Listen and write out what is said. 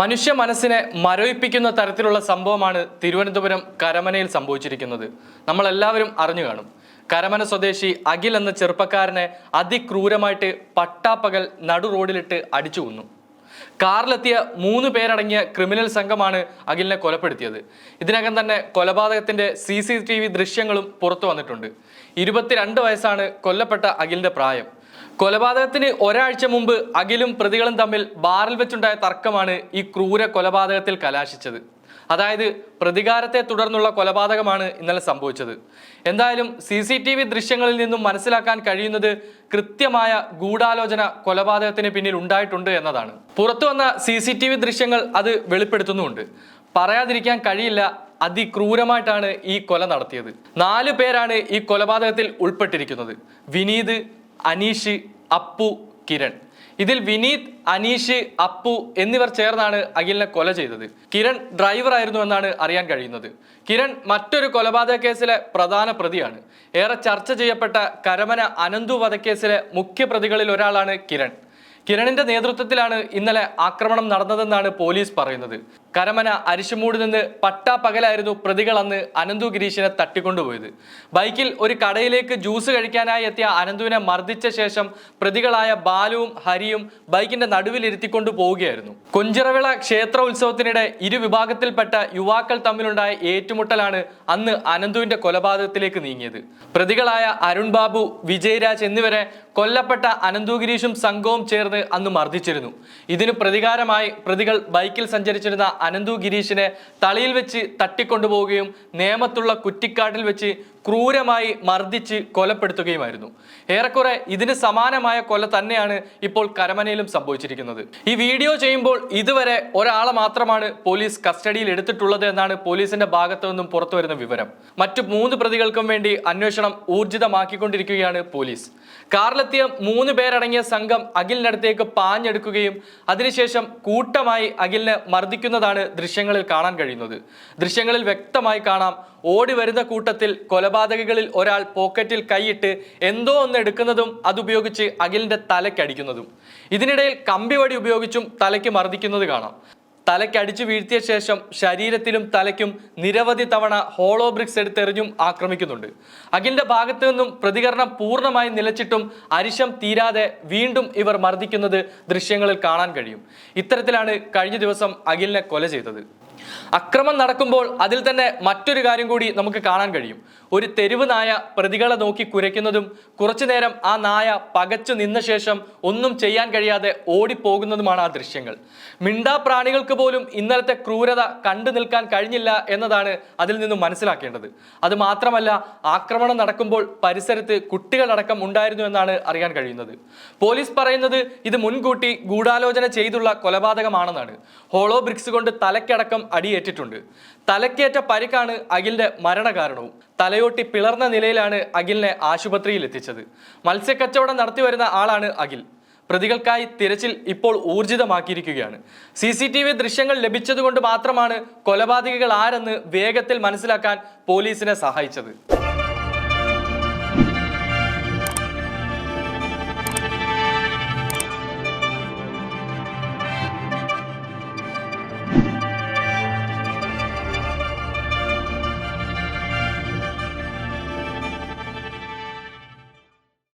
മനുഷ്യ മനസ്സിനെ മരവിപ്പിക്കുന്ന തരത്തിലുള്ള സംഭവമാണ് തിരുവനന്തപുരം കരമനയിൽ സംഭവിച്ചിരിക്കുന്നത്. നമ്മളെല്ലാവരും അറിഞ്ഞു കാണും. കരമന സ്വദേശി അഖിൽ എന്ന ചെറുപ്പക്കാരനെ അതിക്രൂരമായിട്ട് പട്ടാപ്പകൽ നടു റോഡിലിട്ട് അടിച്ചു കൊന്നു. കാറിലെത്തിയ മൂന്ന് പേരടങ്ങിയ ക്രിമിനൽ സംഘമാണ് അഖിലിനെ കൊലപ്പെടുത്തിയത്. ഇതിനകം തന്നെ കൊലപാതകത്തിന്റെ സി സി ടി വി ദൃശ്യങ്ങളും പുറത്തു വന്നിട്ടുണ്ട്. ഇരുപത്തിരണ്ട് വയസ്സാണ് കൊല്ലപ്പെട്ട അഖിലിന്റെ പ്രായം. കൊലപാതകത്തിന് ഒരാഴ്ച മുമ്പ് അഖിലും പ്രതികളും തമ്മിൽ ബാറിൽ വെച്ചുണ്ടായ തർക്കമാണ് ഈ ക്രൂര കൊലപാതകത്തിൽ കലാശിച്ചത്. അതായത് പ്രതികാരത്തെ തുടർന്നുള്ള കൊലപാതകമാണ് ഇന്നലെ സംഭവിച്ചത്. എന്തായാലും സി സി ടി വി ദൃശ്യങ്ങളിൽ നിന്നും മനസ്സിലാക്കാൻ കഴിയുന്നത് കൃത്യമായ ഗൂഢാലോചന കൊലപാതകത്തിന് പിന്നിൽ ഉണ്ടായിട്ടുണ്ട് എന്നതാണ്. പുറത്തു വന്ന സി സി ടി വി ദൃശ്യങ്ങൾ അത് വെളിപ്പെടുത്തുന്നുമുണ്ട്. പറയാതിരിക്കാൻ കഴിയില്ല അതിക്രൂരമായിട്ടാണ് ഈ കൊല നടത്തിയത്. നാലു പേരാണ് ഈ കൊലപാതകത്തിൽ ഉൾപ്പെട്ടിരിക്കുന്നത്. വിനീത് അനീഷ് അപ്പു കിരൺ. ഇതിൽ വിനീത് അനീഷ് അപ്പു എന്നിവർ ചേർന്നാണ് അഖിലിനെ കൊല ചെയ്തത്. കിരൺ ഡ്രൈവർ ആയിരുന്നു എന്നാണ് അറിയാൻ കഴിയുന്നത്. കിരൺ മറ്റൊരു കൊലപാതക കേസിലെ പ്രധാന പ്രതിയാണ്. ഏറെ ചർച്ച ചെയ്യപ്പെട്ട കരമന അനന്തു വധക്കേസിലെ മുഖ്യ പ്രതികളിൽ ഒരാളാണ് കിരൺ. കിരണിന്റെ നേതൃത്വത്തിലാണ് ഇന്നലെ ആക്രമണം നടന്നതെന്നാണ് പോലീസ് പറയുന്നത്. കരമന അരിശുമൂട് നിന്ന് പട്ടാ പകലായിരുന്നു പ്രതികൾ അന്ന് അനന്തു ഗിരീഷിനെ തട്ടിക്കൊണ്ടുപോയത്. ബൈക്കിൽ ഒരു കടയിലേക്ക് ജ്യൂസ് കഴിക്കാനായി എത്തിയ അനന്തുവിനെ മർദ്ദിച്ച ശേഷം പ്രതികളായ ബാലുവും ഹരിയും ബൈക്കിന്റെ നടുവിലിരുത്തിക്കൊണ്ടു പോവുകയായിരുന്നു. കൊഞ്ചിറവിള ക്ഷേത്ര ഉത്സവത്തിനിടെ ഇരുവിഭാഗത്തിൽപ്പെട്ട യുവാക്കൾ തമ്മിലുണ്ടായ ഏറ്റുമുട്ടലാണ് അന്ന് അനന്തുവിന്റെ കൊലപാതകത്തിലേക്ക് നീങ്ങിയത്. പ്രതികളായ അരുൺ ബാബു വിജയരാജ് എന്നിവരെ കൊല്ലപ്പെട്ട അനന്തു ഗിരീഷും സംഘവും ചേർന്ന് അന്ന് മർദ്ദിച്ചിരുന്നു. ഇതിന് പ്രതികാരമായി പ്രതികൾ ബൈക്കിൽ സഞ്ചരിച്ചിരുന്ന അനന്തു ഗിരീഷിനെ തളിയിൽ വെച്ച് തട്ടിക്കൊണ്ടുപോവുകയും നേമത്തുള്ള കുറ്റിക്കാട്ടിൽ വെച്ച് ക്രൂരമായി മർദ്ദിച്ച് കൊലപ്പെടുത്തുകയുമായിരുന്നു. ഏറെക്കുറെ ഇതിന് സമാനമായ കൊല തന്നെയാണ് ഇപ്പോൾ കരമനയിലും സംഭവിച്ചിരിക്കുന്നത്. ഈ വീഡിയോ ചെയ്യുമ്പോൾ ഇതുവരെ ഒരാളെ മാത്രമാണ് പോലീസ് കസ്റ്റഡിയിൽ എടുത്തിട്ടുള്ളത് എന്നാണ് പോലീസിന്റെ ഭാഗത്തു നിന്നും പുറത്തു വരുന്ന വിവരം. മറ്റു മൂന്ന് പ്രതികൾക്കും വേണ്ടി അന്വേഷണം ഊർജിതമാക്കിക്കൊണ്ടിരിക്കുകയാണ് പോലീസ്. കാറിലെത്തിയ മൂന്ന് പേരടങ്ങിയ സംഘം അഖിലിനടുത്തേക്ക് പാഞ്ഞെടുക്കുകയും അതിനുശേഷം കൂട്ടമായി അഖിലിനെ മർദ്ദിക്കുന്നതാണ് ദൃശ്യങ്ങളിൽ കാണാൻ കഴിയുന്നത്. ദൃശ്യങ്ങളിൽ വ്യക്തമായി കാണാം ഓടി വരുന്ന കൂട്ടത്തിൽ കൊലപാതകികളിൽ ഒരാൾ പോക്കറ്റിൽ കൈയിട്ട് എന്തോ ഒന്ന് എടുക്കുന്നതും അതുപയോഗിച്ച് അഖിലിന്റെ തലക്കടിക്കുന്നതും ഇതിനിടയിൽ കമ്പിവടി ഉപയോഗിച്ചും തലയ്ക്ക് മർദ്ദിക്കുന്നത് കാണാം. തലയ്ക്കടിച്ചു വീഴ്ത്തിയ ശേഷം ശരീരത്തിലും തലയ്ക്കും നിരവധി തവണ ഹോളോ ബ്രിക്സ് എടുത്തെറിഞ്ഞും ആക്രമിക്കുന്നുണ്ട്. അഖിലിന്റെ ഭാഗത്തു നിന്നും പ്രതികരണം പൂർണമായി നിലച്ചിട്ടും അരിശം തീരാതെ വീണ്ടും ഇവർ മർദ്ദിക്കുന്നത് ദൃശ്യങ്ങളിൽ കാണാൻ കഴിയും. ഇത്തരത്തിലാണ് കഴിഞ്ഞ ദിവസം അഖിലിനെ കൊല ചെയ്തത്. അക്രമം നടക്കുമ്പോൾ അതിൽ തന്നെ മറ്റൊരു കാര്യം കൂടി നമുക്ക് കാണാൻ കഴിയും. ഒരു തെരുവ് നായ പ്രതികളെ നോക്കി കുരയ്ക്കുന്നതും കുറച്ചു നേരം ആ നായ പകച്ചു നിന്ന ശേഷം ഒന്നും ചെയ്യാൻ കഴിയാതെ ഓടിപ്പോകുന്നതുമാണ് ആ ദൃശ്യങ്ങൾ. മിണ്ടാ പ്രാണികൾക്ക് പോലും ഇന്നലത്തെ ക്രൂരത കണ്ടു നിൽക്കാൻ കഴിഞ്ഞില്ല എന്നതാണ് അതിൽ നിന്നും മനസ്സിലാക്കേണ്ടത്. അത് മാത്രമല്ല ആക്രമണം നടക്കുമ്പോൾ പരിസരത്ത് കുട്ടികളടക്കം ഉണ്ടായിരുന്നു എന്നാണ് അറിയാൻ കഴിയുന്നത്. പോലീസ് പറയുന്നത് ഇത് മുൻകൂട്ടി ഗൂഢാലോചന ചെയ്തുള്ള കൊലപാതകമാണെന്നാണ്. ഹോളോ ബ്രിക്സ് കൊണ്ട് തലയ്ക്കടക്കം അടിയേറ്റിട്ടുണ്ട്. തലക്കേറ്റ പരിക്കാണ് അഖിലിന്റെ മരണകാരണവും. തലയോട്ടി പിളർന്ന നിലയിലാണ് അഖിലിനെ ആശുപത്രിയിൽ എത്തിച്ചത് മത്സ്യക്കച്ചവടം നടത്തി വരുന്ന ആളാണ് അഖിൽ. പ്രതികൾക്കായി തിരച്ചിൽ ഇപ്പോൾ ഊർജിതമാക്കിയിരിക്കുകയാണ്. സി സി ടി വി ദൃശ്യങ്ങൾ ലഭിച്ചതുകൊണ്ട് മാത്രമാണ് കൊലപാതകികൾ ആരെന്ന് വേഗത്തിൽ മനസ്സിലാക്കാൻ പോലീസിനെ സഹായിച്ചത്.